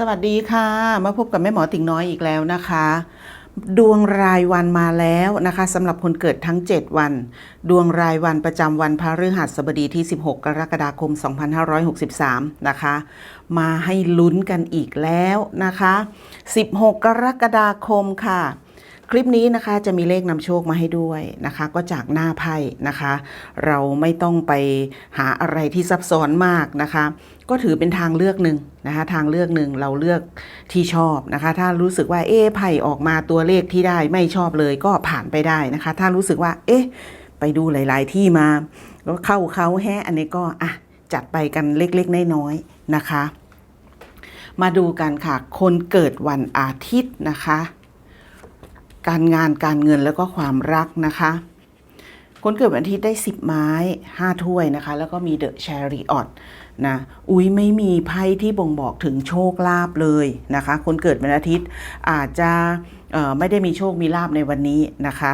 สวัสดีค่ะ มาพบกับแม่หมอติ่งน้อยอีกแล้วนะคะ ดวงรายวันมาแล้วนะคะสำหรับคนเกิดทั้ง 7 วัน ดวงรายวันประจำวันพฤหัสบดีที่ 16 กรกฎาคม 2563 นะคะ มาให้ลุ้นกันอีกแล้วนะคะ 16 กรกฎาคมค่ะคลิปนี้นะคะจะมีเลขนำโชคมาให้ด้วยนะคะ ก็จากหน้าไพ่นะคะ เราไม่ต้องไปหาอะไรที่ซับซ้อนมากนะคะ ก็ถือเป็นทางเลือกหนึ่งนะคะทางเลือกหนึ่งเราเลือกที่ชอบนะคะ ถ้ารู้สึกว่าเอ๊ะไพ่ออกมาตัวเลขที่ได้ไม่ชอบเลยก็ผ่านไปได้นะคะ ถ้ารู้สึกว่า เอ๊ะ ไปดูหลาย ๆ ที่มาก็เข้าเขาแฮะอันนี้ก็อะจัดไปกันเล็ก ๆ น้อย ๆ นะคะ มาดูกันค่ะ คนเกิดวันอาทิตย์นะคะ การงานการเงินแล้วก็ความรักนะคะคนเกิดวันอาทิตย์ได้ 10 ไม้ 5 ถ้วยนะคะ แล้วก็มีเดอะแชริออต นะอุ้ยไม่มีไพ่ที่บ่งบอกถึงโชคลาภเลยนะคะ คนเกิดวันอาทิตย์อาจจะไม่ได้มีโชคมีลาภในวันนี้นะคะ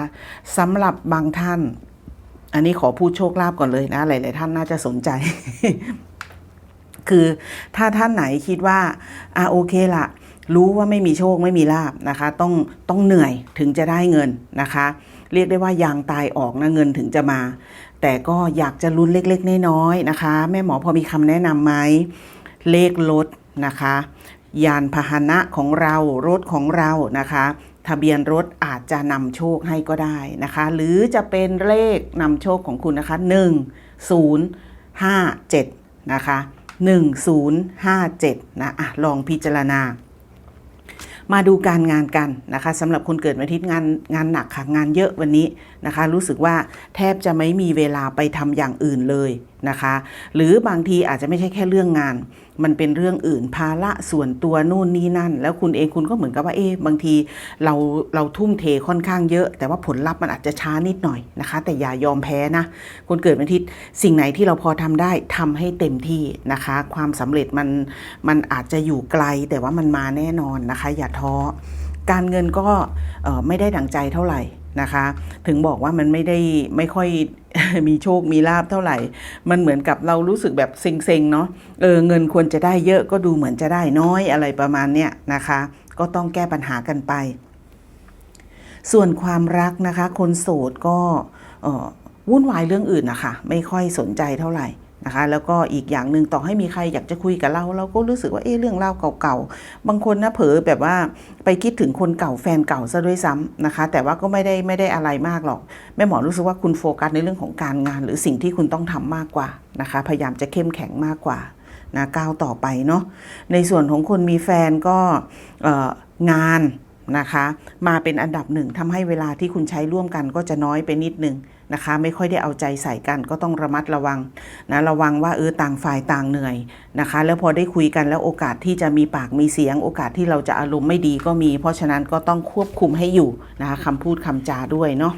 สำหรับบางท่าน อันนี้ขอพูดโชคลาภก่อนเลยนะหลาย ๆ ท่านน่าจะสนใจ คือถ้าท่านไหนคิดว่าอ่าโอเคละรู้ว่าไม่มีโชคไม่มีลาบนะคะ ต้องต้องเหนื่อยถึงจะได้เงินนะคะ เรียกได้ว่ายางตายออกนะเงินถึงจะมา แต่ก็อยากจะลุ้นเล็กๆน้อยๆนะคะ แม่หมอพอมีคำแนะนำไหมเลขรถนะคะ ยานพาหนะของเรารถของเรานะคะ ทะเบียนรถอาจจะนำโชคให้ก็ได้นะคะ หรือจะเป็นเลขนำโชคของคุณนะคะ1 0 5 7นะคะ1057นะอะลองพิจารณา มาดูการงานกันนะคะสำหรับคนเกิดวันอาทิตย์งานงานหนักค่ะงานเยอะวันนี้นะคะ รู้สึกว่าแทบจะไม่มีเวลาไปทำอย่างอื่นเลย นะคะ หรือบางทีอาจจะไม่ใช่แค่เรื่องงาน มันเป็นเรื่องอื่นภาระส่วนตัวนู่นนี่นั่น แล้วคุณเองคุณก็เหมือนกับว่าเอ๊บางทีเราเราทุ่มเทค่อนข้างเยอะ แต่ว่าผลลัพธ์มันอาจจะช้านิดหน่อยนะคะ แต่อย่ายอมแพ้นะคนเกิดวันอาทิตย์สิ่งไหนที่เราพอทำได้ทำให้เต็มที่นะคะ ความสำเร็จมันมันอาจจะอยู่ไกลแต่ว่ามันมาแน่นอนนะคะ อย่าท้อการเงินก็ไม่ได้ดังใจเท่าไหร่นะคะ ถึงบอกว่ามันไม่ได้ไม่ค่อย มีโชคมีลาบเท่าไหร่ มันเหมือนกับเรารู้สึกแบบเซ็งๆเนาะเออเงินควรจะได้เยอะก็ดูเหมือนจะได้น้อยอะไรประมาณเนี้ยนะคะ ก็ต้องแก้ปัญหากันไป ส่วนความรักนะคะ คนโสดก็ออวุ่นวายเรื่องอื่นนะคะไม่ค่อยสนใจเท่าไหร่ นะคะแล้วก็อีกอย่างหนึ่งต่อให้มีใครอยากจะคุยกับเรา เราก็รู้สึกว่าเอ๊เรื่องเล่าเก่าๆบางคนนะเผลอแบบว่าไปคิดถึงคนเก่าแฟนเก่าซะด้วยซ้ำนะคะ แต่ว่าก็ไม่ได้ไม่ได้อะไรมากหรอกแม่หมอรู้สึกว่าคุณโฟกัสในเรื่องของการงาน หรือสิ่งที่คุณต้องทำมากกว่านะคะ พยายามจะเข้มแข็งมากกว่านะก้าวต่อไปเนาะในส่วนของคนมีแฟนก็งาน นะคะ มาเป็นอันดับหนึ่งทำให้เวลาที่คุณใช้ร่วมกันก็จะน้อยไปนิดนึงนะคะ ไม่ค่อยได้เอาใจใส่กันก็ต้องระมัดระวังนะระวังว่าเออต่างฝ่ายต่างเหนื่อยนะคะ แล้วพอได้คุยกันแล้วโอกาสที่จะมีปากมีเสียง โอกาสที่เราจะอารมณ์ไม่ดีก็มี เพราะฉะนั้นก็ต้องควบคุมให้อยู่นะคะคำพูดคำจาด้วยเนาะ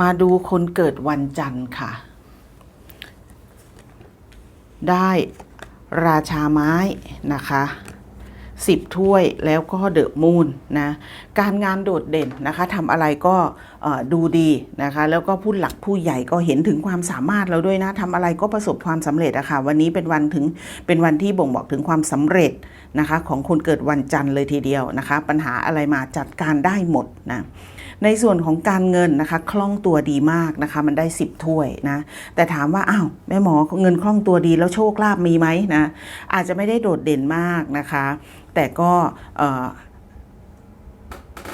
มาดูคนเกิดวันจันทร์ค่ะ ได้ราชาไม้นะคะ สิบถ้วยแล้วก็เดอะมูนนะการงานโดดเด่นนะคะทำอะไรก็ดูดีนะคะแล้วก็ผู้หลักผู้ใหญ่ก็เห็นถึงความสามารถเราด้วยนะทำอะไรก็ประสบความสำเร็จอะค่ะวันนี้เป็นวันถึงเป็นวันที่บ่งบอกถึงความสำเร็จนะคะของคนเกิดวันจันทร์เลยทีเดียวนะคะ ปัญหาอะไรมาจัดการได้หมดนะ ในส่วนของการเงินนะคะคล่องตัวดีมากนะคะ มันได้ 10 ถ้วยนะ แต่ถามว่าอ้าวแม่หมอเงินคล่องตัวดีแล้วโชคลาภมีไหมนะอาจจะไม่ได้โดดเด่นมากนะคะ แต่ก็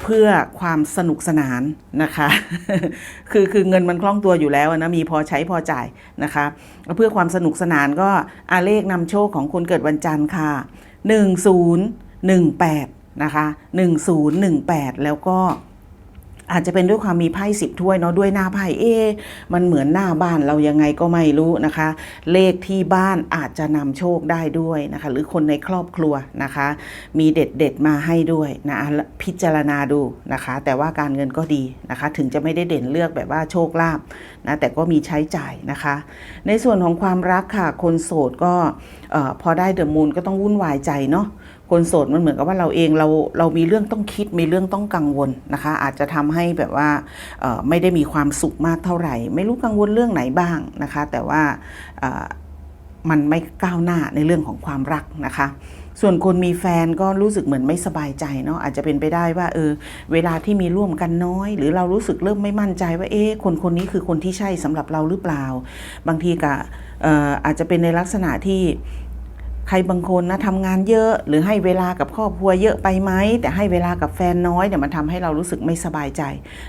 เพื่อความสนุกสนานนะคะ คือคือเงินมันคล่องตัวอยู่แล้วนะมีพอใช้พอจ่ายนะคะ เพื่อความสนุกสนานก็อาเลขนำโชคของคนเกิดวันจันทร์ค่ะ 1018 นะคะ 1018 แล้วก็ อาจจะเป็นด้วยความมีไพ่สิบถ้วยเนาะด้วยหน้าไพ่เอ๊มันเหมือนหน้าบ้านเรายังไงก็ไม่รู้นะคะ เลขที่บ้านอาจจะนำโชคได้ด้วยนะคะ หรือคนในครอบครัวนะคะ มีเด็ดเด็ดมาให้ด้วยนะพิจารณาดูนะคะ แต่ว่าการเงินก็ดีนะคะ ถึงจะไม่ได้เด่นเลือกแบบว่าโชคลาภนะแต่ก็มีใช้จ่ายนะคะ ในส่วนของความรักค่ะคนโสดก็ออพอได้เดอะมูนก็ต้องวุ่นวายใจเนาะ คนโสดมันเหมือนกับว่าเราเองเราเรามีเรื่องต้องคิดมีเรื่องต้องกังวลนะคะ อาจจะทำให้แบบว่าไม่ได้มีความสุขมากเท่าไหร่ ไม่รู้กังวลเรื่องไหนบ้างนะคะ แต่ว่ามันไม่ก้าวหน้าในเรื่องของความรักนะคะ ส่วนคนมีแฟนก็รู้สึกเหมือนไม่สบายใจเนาะอาจจะเป็นไปได้ว่าเออเวลาที่มีร่วมกันน้อย หรือเรารู้สึกเริ่มไม่มั่นใจว่าเอ๊ะคนคนนี้คือคนที่ใช่สำหรับเราหรือเปล่า บางทีก็เอ่ออาจจะเป็นในลักษณะที่ ใครบางคนนะทำงานเยอะ หรือให้เวลากับครอบครัวเยอะไปไหมแต่ให้เวลากับแฟนน้อยเนี่ยมันทำให้เรารู้สึกไม่สบายใจ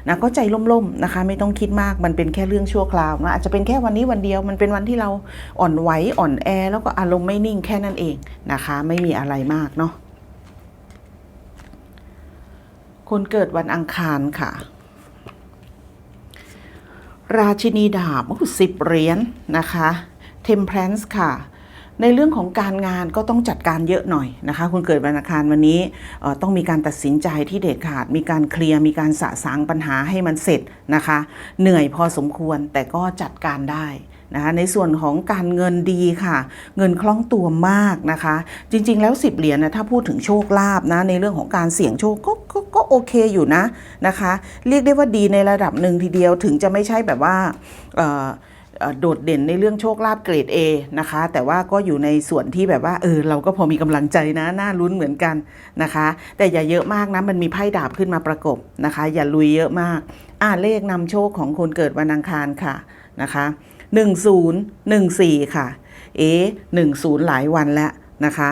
นะก็ใจล่มๆนะคะ ไม่ต้องคิดมากมันเป็นแค่เรื่องชั่วคราวนะอาจจะเป็นแค่วันนี้วันเดียวมันเป็นวันที่เราอ่อนไหวอ่อนแอ แล้วก็อารมณ์ไม่นิ่งแค่นั้นเองนะคะ ไม่มีอะไรมากเนาะคนเกิดวันอังคารค่ะ ราชินีดาบสิบเหรียญนะคะ Temperance ค่ะ ในเรื่องของการงานก็ต้องจัดการเยอะหน่อยนะคะคุณเกิดวันอังคารวันนี้ต้องมีการตัดสินใจที่เด็ดขาด มีการเคลียร์มีการสะสางปัญหาให้มันเสร็จนะคะ เหนื่อยพอสมควรแต่ก็จัดการได้นะคะในส่วนของการเงินดีค่ะ เงินคล่องตัวมากนะคะ จริง ๆ แล้ว 10 เหรียญนะถ้าพูดถึงโชคลาภนะในเรื่องของการเสี่ยงโชคก็ก็ก็โอเคอยู่นะนะคะ เรียกได้ว่าดีในระดับหนึ่งทีเดียวถึงจะไม่ใช่แบบว่า โดดเด่นในเรื่องโชคลาภเกรด A นะคะ แต่ว่าก็อยู่ในส่วนที่แบบว่าเออเราก็พอมีกำลังใจนะน่าลุ้นเหมือนกันนะคะ แต่อย่าเยอะมากนะมันมีไพ่ดาบขึ้นมาประกบนะคะ อย่าลุยเยอะมาก อ่าเลขนำโชคของคนเกิดวันอังคารค่ะนะคะ1014 ค่ะ เอ๊10 หลายวันแล้วนะคะ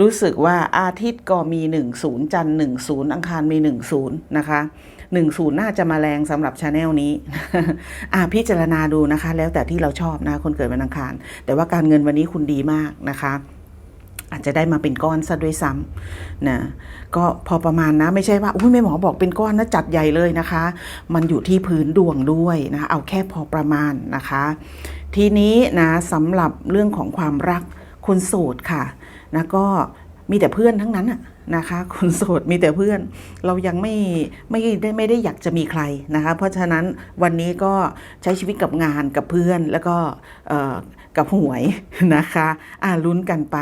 รู้สึกว่าอาทิตย์ก็มี 10 จันทร์10 อังคารมี 10 นะคะ 10 น่าจะมาแรงสำหรับชาแนลนี้ อ่าพิจารณาดูนะคะ แล้วแต่ที่เราชอบนะคนเกิดวันอังคาร แต่ว่าการเงินวันนี้คุณดีมากนะคะอาจจะได้มาเป็นก้อนซะด้วยซ้ำนะก็พอประมาณนะไม่ใช่ว่าอุ้ยแม่หมอบอกเป็นก้อนนะจัดใหญ่เลยนะคะ มันอยู่ที่พื้นดวงด้วยนะเอาแค่พอประมาณนะคะ ทีนี้นะสำหรับเรื่องของความรักคนโสดค่ะนะก็มีแต่เพื่อนทั้งนั้นอะ นะคะ คนโสดมีแต่เพื่อน เรายังไม่ไม่ได้ไม่ได้อยากจะมีใครนะคะ เพราะฉะนั้นวันนี้ก็ใช้ชีวิตกับงานกับเพื่อนแล้วก็กับหวยนะคะอ่าลุ้นกันไป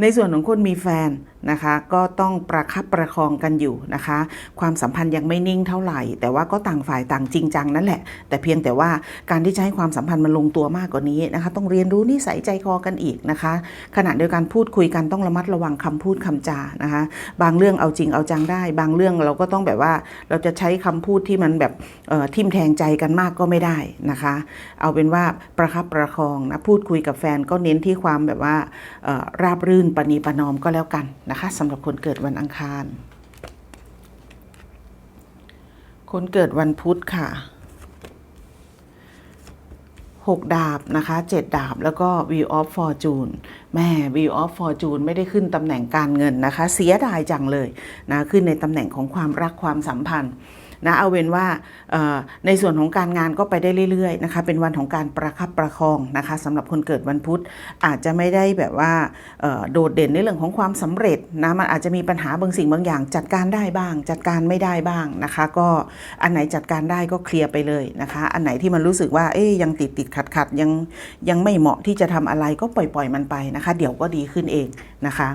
ในส่วนของคนมีแฟน นะคะ ก็ต้องประคับประคองกันอยู่นะคะ ความสัมพันธ์ยังไม่นิ่งเท่าไหร่ แต่ว่าก็ต่างฝ่ายต่างจริงจังนั่นแหละ แต่เพียงแต่ว่าการที่จะให้ความสัมพันธ์มันลงตัวมากกว่านี้นะคะ ต้องเรียนรู้นิสัยใจคอกันอีกนะคะ ขณะเดียวกันพูดคุยกันต้องระมัดระวังคำพูดคำจานะคะ บางเรื่องเอาจริงเอาจังได้ บางเรื่องเราก็ต้องแบบว่าเราจะใช้คำพูดที่มันแบบทิ่มแทงใจกันมากก็ไม่ได้นะคะ เอาเป็นว่าประคับประคองนะพูดคุยกับแฟนก็เน้นที่ความแบบว่าราบรื่นปณีประนอมก็แล้วกันนะคะสำหรับคนเกิดวันอังคาร คนเกิดวันพุธค่ะ6ดาบนะคะ7ดาบแล้วก็ View of Fortune แม่ View of Fortune ไม่ได้ขึ้นตำแหน่งการเงินนะคะ เสียดายจังเลยนะ ขึ้นในตำแหน่งของความรักความสัมพันธ์ นะเอาเป็นว่าในส่วนของการงานก็ไปได้เรื่อยๆนะคะเป็นวันของการประคับประคองนะคะสำหรับคนเกิดวันพุธอาจจะไม่ได้แบบว่าโดดเด่นในเรื่องของความสำเร็จนะมันอาจจะมีปัญหาบางสิ่งบางอย่าง จัดการได้บ้าง จัดการไม่ได้บ้างนะคะ ก็อันไหนจัดการได้ก็เคลียร์ไปเลยนะคะ อันไหนที่มันรู้สึกว่าเอ๊ยยังติดติดขัดขัดยังยังไม่เหมาะที่จะทำอะไรก็ปล่อยปล่อยมันไปนะคะ เดี๋ยวก็ดีขึ้นเองนะคะ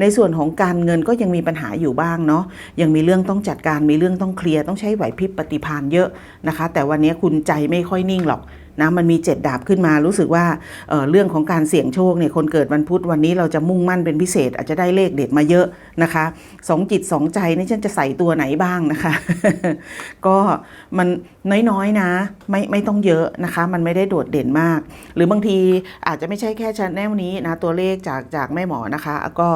ในส่วนของการเงินก็ยังมีปัญหาอยู่บ้างเนาะยังมีเรื่องต้องจัดการมีเรื่องต้องเคลียร์ต้องใช้ไหวพริบปฏิภาณเยอะนะคะ แต่วันนี้คุณใจไม่ค่อยนิ่งหรอกนะมันมีเจ็ดดาบขึ้นมารู้สึกว่าเเรื่องของการเสี่ยงโชคเนี่ยคนเกิดวันพุธวันนี้เราจะมุ่งมั่นเป็นพิเศษ อาจจะได้เลขเด็ดมาเยอะนะคะสองจิตสองใจนี่ฉันจะใส่ตัวไหนบ้างนะคะ ก็มันน้อยๆนะไม่ไม่ต้องเยอะนะคะ มันไม่ได้โดดเด่นมาก หรือบางทีอาจจะไม่ใช่แค่ชแนลนี้นะตัวเลขจากจากแม่หมอนะคะ ก็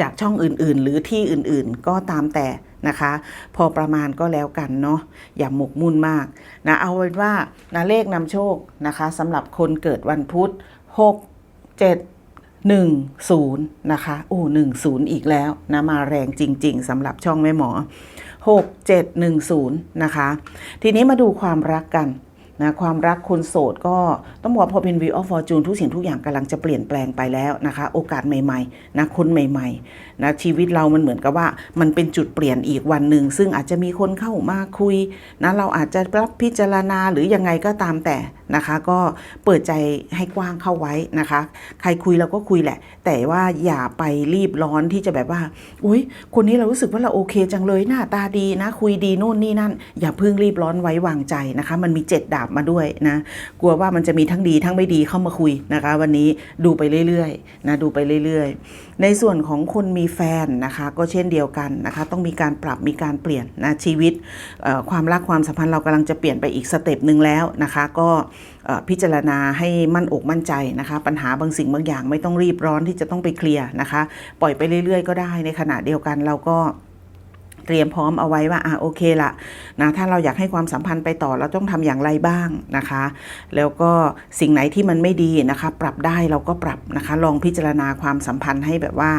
จากช่องอื่นๆ หรือที่อื่นๆ ก็ตามแต่ นะคะ พอประมาณก็แล้วกันเนาะอย่าหมกมุ่นมากนะเอาเป็นว่านะเลขนำโชคนะคะสำหรับคนเกิดวันพุธ6 7 1 0นะคะโอ้10 อีกแล้วนะมาแรงจริง ๆสำหรับช่องแม่หมอ 6 7 1 0 นะคะ ทีนี้มาดูความรักกัน นะความรักคนโสดก็ต้องบอกพอเป็น View of Fortune ทุกสิ่งทุกอย่างกำลังจะเปลี่ยนแปลงไปแล้วนะคะ โอกาสใหม่ๆนะคนใหม่ๆนะชีวิตเรามันเหมือนกับว่ามันเป็นจุดเปลี่ยนอีกวันหนึ่งซึ่งอาจจะมีคนเข้ามาคุยนะเราอาจจะรับพิจารณาหรือยังไงก็ตามแต่นะคะ ก็เปิดใจให้กว้างเข้าไว้นะคะ ใครคุยเราก็คุยแหละ แต่ว่าอย่าไปรีบร้อนที่จะแบบว่าอุ้ยคนนี้เรารู้สึกว่าเราโอเคจังเลยหน้าตาดีนะ คุยดีโน่นนี่นั่น อย่าเพิ่งรีบร้อนไว้วางใจนะคะ มันมีเจ็ดดาบบมาด้วยนะกลัวว่ามันจะมีทั้งดีทั้งไม่ดีเข้ามาคุยนะคะ วันนี้ดูไปเรื่อยๆนะดูไปเรื่อยๆ ในส่วนของคนมีแฟนนะคะ ก็เช่นเดียวกันนะคะ ต้องมีการปรับมีการเปลี่ยนนะชีวิตความรักความสัมพันธ์เรากำลังจะเปลี่ยนไปอีกสเต็ปหนึ่งแล้วนะคะ ก็พิจารณาให้มั่นอกมั่นใจนะคะ ปัญหาบางสิ่งบางอย่างไม่ต้องรีบร้อนที่จะต้องไปเคลียร์นะคะ ปล่อยไปเรื่อยๆ ก็ได้ในขณะเดียวกันเราก็ เตรียมพร้อมเอาไว้ว่าอะโอเคละนะถ้าเราอยากให้ความสัมพันธ์ไปต่อเราต้องทำอย่างไรบ้างนะคะ แล้วก็สิ่งไหนที่มันไม่ดีนะคะ ปรับได้เราก็ปรับนะคะ ลองพิจารณาความสัมพันธ์ให้แบบว่า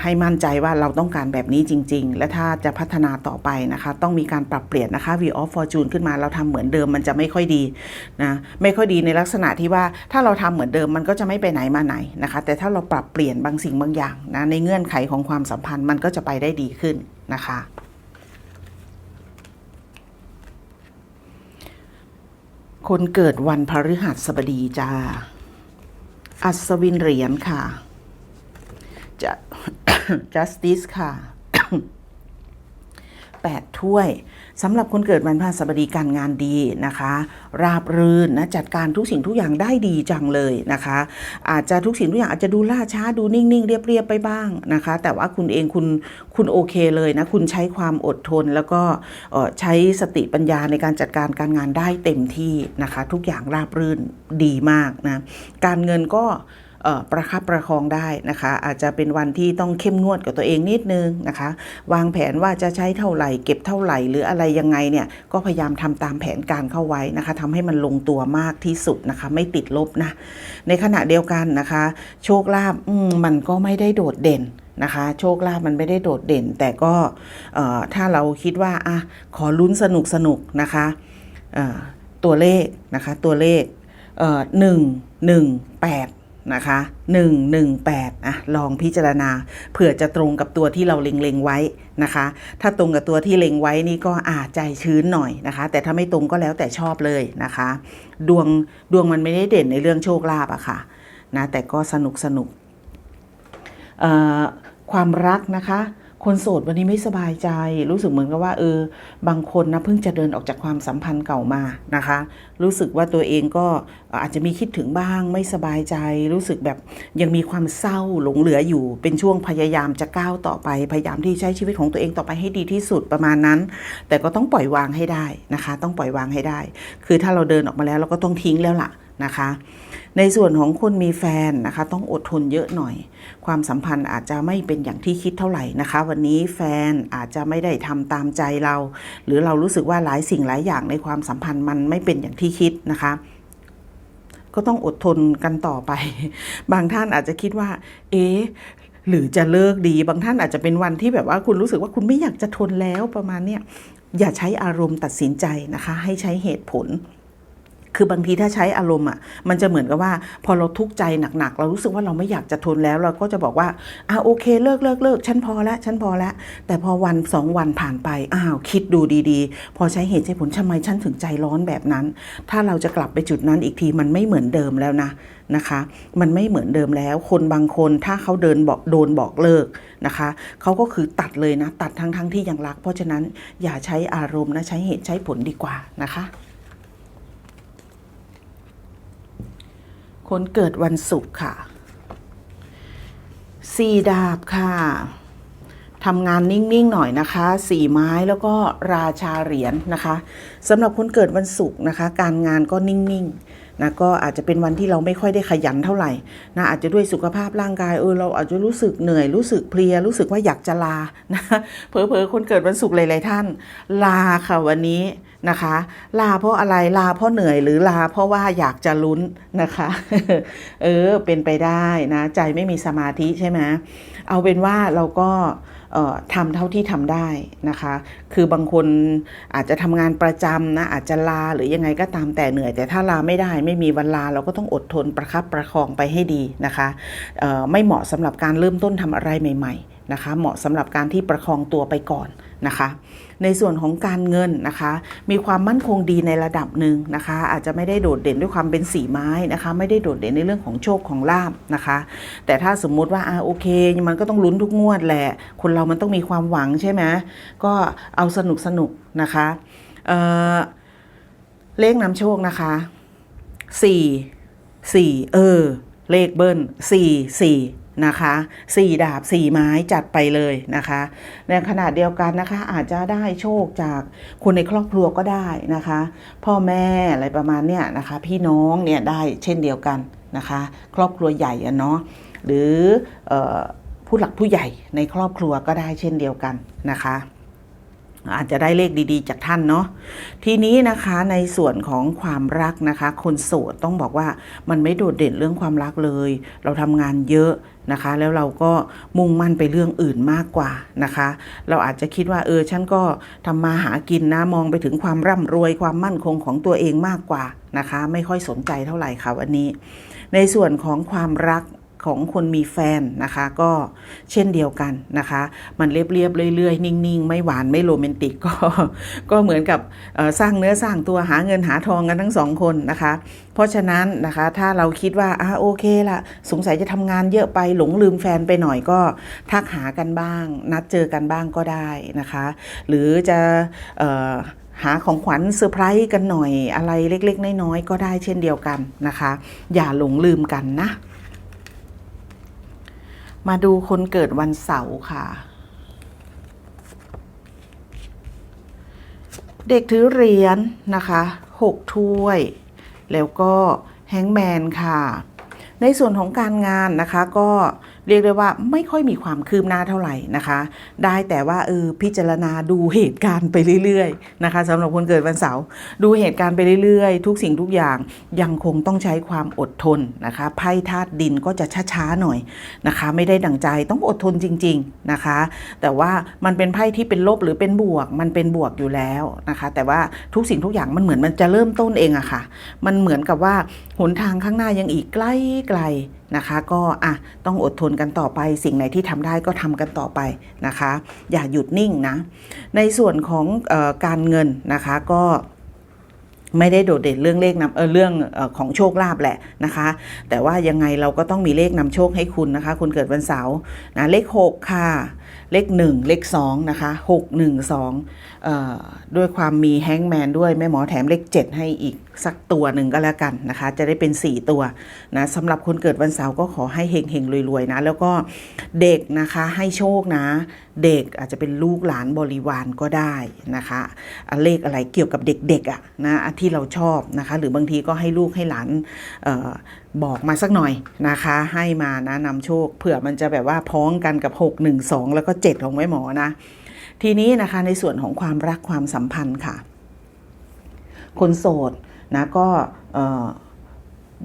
ให้มั่นใจว่าเราต้องการแบบนี้จริง ๆ และถ้าจะพัฒนาต่อไปนะคะ ต้องมีการปรับเปลี่ยนนะคะ view of Fortune ขึ้นมาเราทำเหมือนเดิมมันจะไม่ค่อยดีนะไม่ค่อยดีในลักษณะที่ว่าถ้าเราทำเหมือนเดิมมันก็จะไม่ไปไหนมาไหนนะคะ แต่ถ้าเราปรับเปลี่ยนบางสิ่งบางอย่างนะในเงื่อนไขของความสัมพันธ์มันก็จะไปได้ดีขึ้นนะคะ คนเกิดวันพฤหัสบดีจ้า อัศวินเหรียญค่ะจะ justice ค่ะ แปดถ้วยสำหรับคนเกิดวันพฤหัสบดีการงานดีนะคะ ราบรื่นนะจัดการทุกสิ่งทุกอย่างได้ดีจังเลยนะคะ อาจจะทุกสิ่งทุกอย่างอาจจะดูล่าช้าดูนิ่งๆ เรียบๆไปบ้างนะคะ แต่ว่าคุณเองคุณคุณโอเคเลยนะคุณใช้ความอดทนแล้วก็ใช้สติปัญญาในการจัดการการงานได้เต็มที่นะคะ ทุกอย่างราบรื่นดีมากนะการเงินก็ ประคับประคองได้นะคะ อาจจะเป็นวันที่ต้องเข้มงวดกับตัวเองนิดนึงนะคะ วางแผนว่าจะใช้เท่าไหร่ เก็บเท่าไหร่ หรืออะไรยังไงเนี่ยก็พยายามทำตามแผนการเข้าไว้นะคะทำให้มันลงตัวมากที่สุดนะคะ ไม่ติดลบนะ ในขณะเดียวกันนะคะ โชคลาภมมันก็ไม่ได้โดดเด่นนะคะโชคลาภมันไม่ได้โดดเด่น แต่ก็ถ้าเราคิดว่าอะขอลุ้นสนุกสนุกนะคะตัวเลขนะคะตัวเลขเหนึ่งหนึ่งแปด นะคะหนึ่งหนึ่งแปดอะลองพิจารณาเผื่อจะตรงกับตัวที่เราเล็งๆไว้นะคะ ถ้าตรงกับตัวที่เล็งไว้นี่ก็อาจใจชื้นหน่อยนะคะ แต่ถ้าไม่ตรงก็แล้วแต่ชอบเลยนะคะ ดวงดวงมันไม่ได้เด่นในเรื่องโชคลาภอะค่ะนะแต่ก็สนุกสนุกความรักนะคะ คนโสดวันนี้ไม่สบายใจ รู้สึกเหมือนกับว่า เออ บางคนนะเพิ่งจะเดินออกจากความสัมพันธ์เก่ามานะคะ รู้สึกว่าตัวเองก็อาจจะมีคิดถึงบ้างไม่สบายใจ รู้สึกแบบยังมีความเศร้าหลงเหลืออยู่ เป็นช่วงพยายามจะก้าวต่อไป พยายามที่ใช้ชีวิตของตัวเองต่อไปให้ดีที่สุดประมาณนั้น แต่ก็ต้องปล่อยวางให้ได้นะคะ ต้องปล่อยวางให้ได้ คือถ้าเราเดินออกมาแล้วเราก็ต้องทิ้งแล้วล่ะ นะคะ ในส่วนของคนมีแฟนนะคะ ต้องอดทนเยอะหน่อย ความสัมพันธ์อาจจะไม่เป็นอย่างที่คิดเท่าไหร่นะคะ วันนี้แฟนอาจจะไม่ได้ทำตามใจเรา หรือเรารู้สึกว่าหลายสิ่งหลายอย่างในความสัมพันธ์มันไม่เป็นอย่างที่คิดนะคะก็ต้องอดทนกันต่อไป บางท่านอาจจะคิดว่า เอ๊หรือจะเลิกดี บางท่านอาจจะเป็นวันที่แบบว่าคุณรู้สึกว่าคุณไม่อยากจะทนแล้วประมาณเนี้ยอย่าใช้อารมณ์ตัดสินใจนะคะ ให้ใช้เหตุผล คือบางทีถ้าใช้อารมณ์อะมันจะเหมือนกับว่า พอเราทุกข์ใจหนักๆ เรารู้สึกว่าเราไม่อยากจะทนแล้ว เราก็จะบอกว่าอ่าโอเคเลิกเลิกเลิกฉันพอแล้วฉันพอแล้วแต่พอวันสองวันผ่านไปอ้าวคิดดูดีๆ พอใช้เหตุใช้ผลทำไมฉันถึงใจร้อนแบบนั้น ถ้าเราจะกลับไปจุดนั้นอีกทีมันไม่เหมือนเดิมแล้วนะนะคะ มันไม่เหมือนเดิมแล้ว คนบางคนถ้าเขาเดินบอกโดนบอกเลิกนะคะเขาก็คือตัดเลยนะ ตัดทั้งๆทที่ยังรัก เพราะฉะนั้นอย่าใช้อารมณ์นะใช้เหตุใช้ผลดีกว่านะคะ คนเกิดวันศุกร์ค่ะสี่ดาบค่ะทำงานนิ่ง ๆ หน่อยนะคะสี่ไม้แล้วก็ราชาเหรียญนะคะสำหรับคนเกิดวันศุกร์นะคะ การงานก็นิ่ง ๆ นะก็อาจจะเป็นวันที่เราไม่ค่อยได้ขยันเท่าไหร่นะอาจจะด้วยสุขภาพร่างกายเออเราอาจจะรู้สึกเหนื่อยรู้สึกเพลียรู้สึกว่าอยากจะลานะเผลอๆคนเกิดวันศุกร์หลาย ๆ ท่าน ลาค่ะวันนี้ นะคะ ลาเพราะอะไรลาเพราะเหนื่อยหรือลาเพราะว่าอยากจะลุ้นนะคะ เออเป็นไปได้นะ ใจไม่มีสมาธิใช่ไหมเอาเป็นว่าเราก็ทำเท่าที่ทำได้นะคะ คือบางคนอาจจะทำงานประจำนะอาจจะลาหรือยังไงก็ตามแต่เหนื่อย แต่ถ้าลาไม่ได้ไม่มีวันลาเราก็ต้องอดทนประคับประคองไปให้ดีนะคะไม่เหมาะสำหรับการเริ่มต้นทำอะไรใหม่ ๆ นะคะ เหมาะสำหรับการที่ประคองตัวไปก่อนนะคะ ในส่วนของการเงินนะคะ มีความมั่นคงดีในระดับหนึ่งนะคะ อาจจะไม่ได้โดดเด่นด้วยความเป็นสีไม้นะคะ ไม่ได้โดดเด่นในเรื่องของโชคของลาบนะคะ แต่ถ้าสมมุติว่าอ่าโอเค มันก็ต้องลุ้นทุกงวดแหละ คนเรามันต้องมีความหวังใช่ไหมก็เอาสนุกสนุกนะคะเเลขนำโชคนะคะสี่สี่เออ เลขเบิ้ลสี่สี่ นะคะสี่ดาบสี่ไม้จัดไปเลยนะคะ ในขณะเดียวกันนะคะอาจจะได้โชคจากคนในครอบครัวก็ได้นะคะ พ่อแม่อะไรประมาณเนี้ยนะคะ พี่น้องเนี่ยได้เช่นเดียวกันนะคะ ครอบครัวใหญ่อะเนาะหรือออผู้หลักผู้ใหญ่ในครอบครัวก็ได้เช่นเดียวกันนะคะ อาจจะได้เลขดีๆ จากท่านเนาะทีนี้นะคะในส่วนของความรักนะคะ คนโสดต้องบอกว่ามันไม่โดดเด่นเรื่องความรักเลย เราทำงานเยอะนะคะ แล้วเราก็มุ่งมั่นไปเรื่องอื่นมากกว่านะคะ เราอาจจะคิดว่าเออฉันก็ทำมาหากินนะมองไปถึงความร่ำรวยความมั่นคงของตัวเองมากกว่านะคะ ไม่ค่อยสนใจเท่าไหร่ค่ะวันนี้ ในส่วนของความรัก ของคนมีแฟนนะคะ ก็เช่นเดียวกันนะคะ มันเรียบๆเรื่อยๆ นิ่งๆ ไม่หวานไม่โรแมนติกก็ก็เหมือนกับสร้างเนื้อสร้างตัวหาเงินหาทองกันทั้งสองคนนะคะ เพราะฉะนั้นนะคะถ้าเราคิดว่าอ่าโอเคละสงสัยจะทำงานเยอะไปหลงลืมแฟนไปหน่อยก็ทักหากันบ้าง นัดเจอกันบ้างก็ได้นะคะ หรือจะหาของขวัญเซอร์ไพรส์กันหน่อยอะไรเล็ก ๆ น้อยๆก็ได้เช่นเดียวกันนะคะ อย่าหลงลืมกันนะ มาดูคนเกิดวันเสาร์ค่ะ เด็กถือเหรียญนะคะหกถ้วย แล้วก็แฮงแมนค่ะ ในส่วนของการงานนะคะก็ เรียกได้ว่าไม่ค่อยมีความคืบหน้าเท่าไหร่นะคะ ได้แต่ว่าเออพิจารณาดูเหตุการณ์ไปเรื่อยๆนะคะสำหรับคนเกิดวันเสาร์ดูเหตุการณ์ไปเรื่อยๆ ทุกสิ่งทุกอย่างยังคงต้องใช้ความอดทนนะคะไพ่ธาตุดินก็จะช้าๆหน่อยนะคะ ไม่ได้ดังใจต้องอดทนจริง ๆนะคะ แต่ว่ามันเป็นไพ่ที่เป็นลบหรือเป็นบวกมันเป็นบวกอยู่แล้วนะคะ แต่ว่าทุกสิ่งทุกอย่างมันเหมือนมันจะเริ่มต้นเองอะค่ะ มันเหมือนกับว่าหนทางข้างหน้ายังอีกไกลไกล นะคะ ก็อะต้องอดทนกันต่อไป สิ่งไหนที่ทำได้ก็ทำกันต่อไปนะคะ อย่าหยุดนิ่งนะ ในส่วนของออการเงินนะคะก็ไม่ได้โดดเด่นเรื่องเลขนำเออเรื่องออของโชคลาภแหละนะคะ แต่ว่ายังไงเราก็ต้องมีเลขนำโชคให้คุณนะคะ คุณเกิดวันเสาร์นะเลข 6 ค่ะ เลข 1 เลข2นะคะ6 1 2เอ่อ ด้วยความมีแฮงแมนด้วย แม่หมอแถมเลข 7 ให้อีกสักตัวหนึ่งก็แล้วกันนะคะ จะได้เป็น 4 ตัวนะสำหรับคนเกิดวันเสาร์ก็ขอให้เฮงเฮงๆรวยๆนะ แล้วก็เด็กนะคะให้โชคนะ เด็กอาจจะเป็นลูกหลานบริวารก็ได้นะคะเลขอะไรเกี่ยวกับเด็กๆอะนะที่เราชอบนะคะ หรือบางทีก็ให้ลูกให้หลานออบอกมาสักหน่อยนะคะ ให้มานะนำโชคเผื่อมันจะแบบว่าพ้องกันกับ 6 1 2 แล้วก็ 7 ของแม่หมอนะ ทีนี้นะคะในส่วนของความรักความสัมพันธ์ค่ะ คนโสดนะก็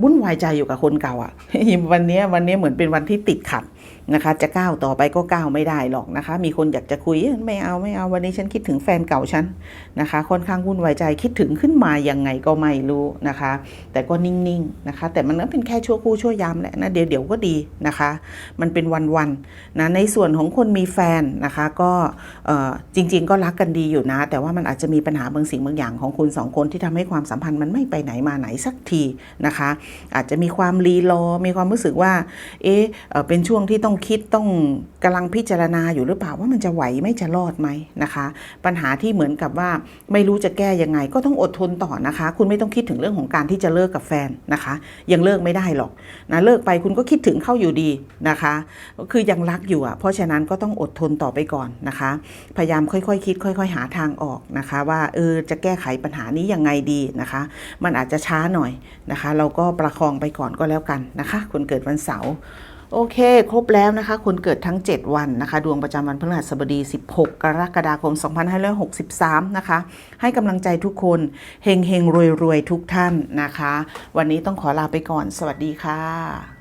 วุ่นวายใจอยู่กับคนเก่าอะ่ะวันนี้วันนี้เหมือนเป็นวันที่ติดขัด นะคะ จะก้าวต่อไปก็ก้าวไม่ได้หรอกนะคะ มีคนอยากจะคุยไม่เอาไม่เอาวันนี้ฉันคิดถึงแฟนเก่าฉันนะคะ ค่อนข้างวุ่นวายใจคิดถึงขึ้นมายังไงก็ไม่รู้นะคะ แต่ก็นิ่งๆนะคะ แต่มันก็เป็นแค่ชั่วครู่ชั่วยามแหละนะเดี๋ยวเดี๋ยวก็ดีนะคะ มันเป็นวันๆนะในส่วนของคนมีแฟนนะคะก็จริง ๆ ก็รักกันดีอยู่นะ แต่ว่ามันอาจจะมีปัญหาบางสิ่งบางอย่างของคุณสองคนที่ทำให้ความสัมพันธ์มันไม่ไปไหนมาไหนสักทีนะคะ อาจจะมีความรีรอมีความรู้สึกว่าเอ๊ะเป็นช่วงที่ต้องคิดต้องกำลังพิจารณาอยู่หรือเปล่าว่ามันจะไหวไม่จะรอดไหมนะคะ ปัญหาที่เหมือนกับว่าไม่รู้จะแก้ยังไง ก็ต้องอดทนต่อนะคะ คุณไม่ต้องคิดถึงเรื่องของการที่จะเลิกกับแฟนนะคะ ยังเลิกไม่ได้หรอกนะเลิกไปคุณก็คิดถึงเข้าอยู่ดีนะคะก็คือยังรักอยู่อะเพราะฉะนั้นก็ต้องอดทนต่อไปก่อนนะคะ พยายามค่อยๆคิด ค่อย ๆ หาทางออกนะคะ ว่าเออจะแก้ไขปัญหานี้ยังไงดีนะคะ มันอาจจะช้าหน่อยนะคะ เราก็ประคองไปก่อนก็แล้วกันนะคะคนเกิดวันเสาร์ โอเค ครบแล้วนะคะ คนเกิดทั้ง 7 วันนะคะ ดวงประจำวันพฤหัสบดี 16 กรกฎาคม 2563 นะคะ ให้กำลังใจทุกคนเฮงเฮงรวยรวยทุกท่านนะคะ วันนี้ต้องขอลาไปก่อน สวัสดีค่ะ